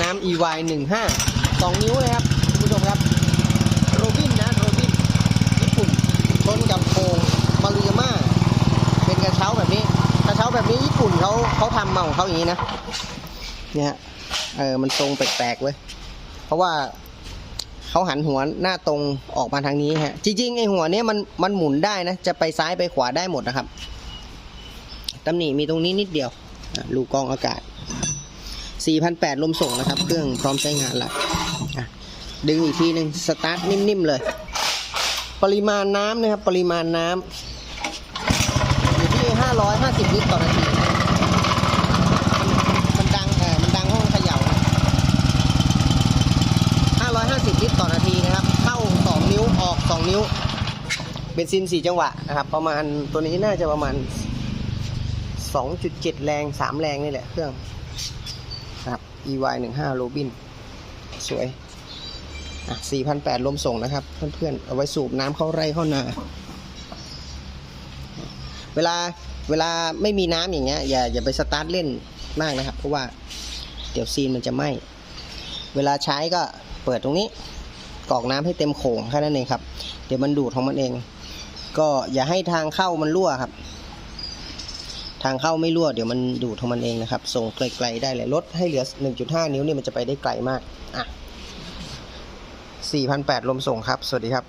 น้ำ EY 15 2 นิ้วเลยครับคุณผู้ชมครับ โรบินนะ โรบิน ญี่ปุ่นชนกับโคงมารุยาม่าเป็นกระเช้าแบบนี้ กระเช้าแบบนี้ญี่ปุ่นเขาเขาทำมาของเขาอย่างนี้นะ เนี่ยเออมันทรงแปลกๆเว้ย เพราะว่าเขาหันหัวหน้าตรงออกมาทางนี้ฮะ จริงๆไอหัวเนี้ยมันมันหมุนได้นะ จะไปซ้ายไปขวาได้หมดนะครับตำหนิมีตรงนี้นิดเดียวลูกกรองอากาศ 4,800ลมส่งนะครับ เครื่องพร้อมใช้งานแล้วอะดึงอีกทีหนึ่งสตาร์ทนิ่มๆเลย ปริมาณน้ำนะครับ ปริมาณน้ำอยู่ที่ 550 ลิตรต่อนาทีมันดังเออมันดังเพราะมันเขย่า550 ลิตรต่อนาทีนะครับ เข้า 2 นิ้วออก 2 นิ้วเบนซิน 4 จังหวะนะครับ ประมาณตัวนี้น่าจะประมาณ 2.7 แรง 3 แรงนี่แหละเครื่อง นะครับ EY 1 5 Robin สวย อะ4,800ลมส่งนะครับ เพื่อนๆ เอาไว้สูบน้ำเข้าไร่เข้านา เวลาเวลาไม่มีน้ำอย่างเงี้ยอย่าอย่าไปสตาร์ทเล่นมากนะครับ เพราะว่าเดี๋ยวซีนมันจะไหม้ เวลาใช้ก็เปิดตรงนี้กรอกน้ำให้เต็มโขงแค่นั้นเองครับ เดี๋ยวมันดูดของมันเอง ก็อย่าให้ทางเข้ามันรั่วครับ ทางเข้าไม่รั่วเดี๋ยวมันดูดของมันเองนะครับ ส่งไกลๆได้เลยลดให้เหลือ 1.5 นิ้วเนี่ยมันจะไปได้ไกลมากอะ4,800ลมส่งครับ สวัสดีครับ